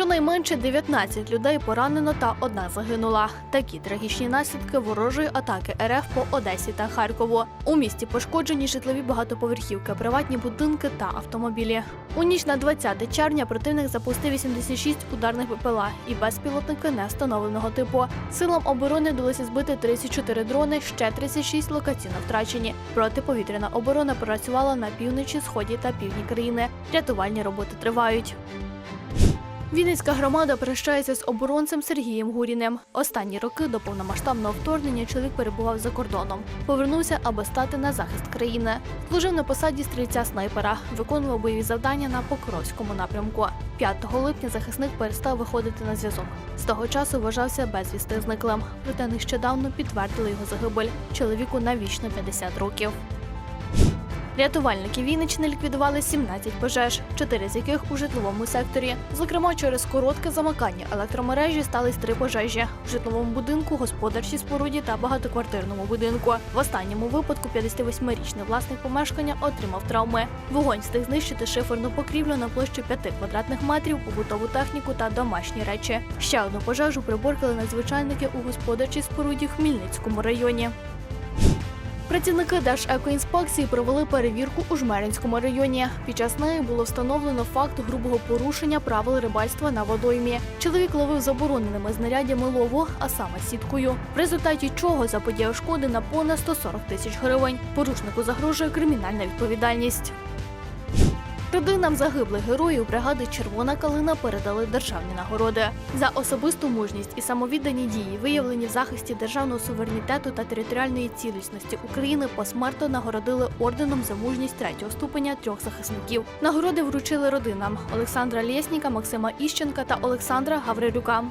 Щонайменше 19 людей поранено та одна загинула. Такі трагічні наслідки ворожої атаки РФ по Одесі та Харкову. У місті пошкоджені житлові багатоповерхівки, приватні будинки та автомобілі. У ніч на 20 червня противник запустив 86 ударних БПЛА і безпілотники невстановленого типу. Силам оборони вдалося збити 34 дрони, ще 36 локаційно втрачені. Протиповітряна оборона працювала на півночі, сході та півдні країни. Рятувальні роботи тривають. Вінницька громада прощається з оборонцем Сергієм Гуріним. Останні роки до повномасштабного вторгнення чоловік перебував за кордоном. Повернувся, аби стати на захист країни. Служив на посаді стрільця снайпера, виконував бойові завдання на Покровському напрямку. 5 липня захисник перестав виходити на зв'язок. З того часу вважався безвісти зниклим. Проте нещодавно підтвердили його загибель. Чоловіку навічно 50 років. Рятувальники Вінничини ліквідували 17 пожеж, 4 з яких у житловому секторі. Зокрема, через коротке замикання електромережі стались три пожежі в житловому будинку, господарчій споруді та багатоквартирному будинку. В останньому випадку 58-річний власник помешкання отримав травми. Вогонь встиг знищити шиферну покрівлю на площі 5 квадратних метрів, побутову техніку та домашні речі. Ще одну пожежу приборкали надзвичайники у господарчій споруді в Хмільницькому районі. Працівники Держекоінспекції провели перевірку у Жмеринському районі. Під час неї було встановлено факт грубого порушення правил рибальства на водоймі. Чоловік ловив забороненими знарядями лову, а саме сіткою, в результаті чого заподіяв шкоди на понад 140 тисяч гривень. Порушнику загрожує кримінальна відповідальність. Родинам загиблих героїв бригади Червона калина передали державні нагороди за особисту мужність і самовіддані дії, виявлені в захисті державного суверенітету та територіальної цілісності України. Посмертно нагородили орденом за мужність третього ступеня трьох захисників. Нагороди вручили родинам Олександра Лєсніка, Максима Іщенка та Олександра Гаврилюка.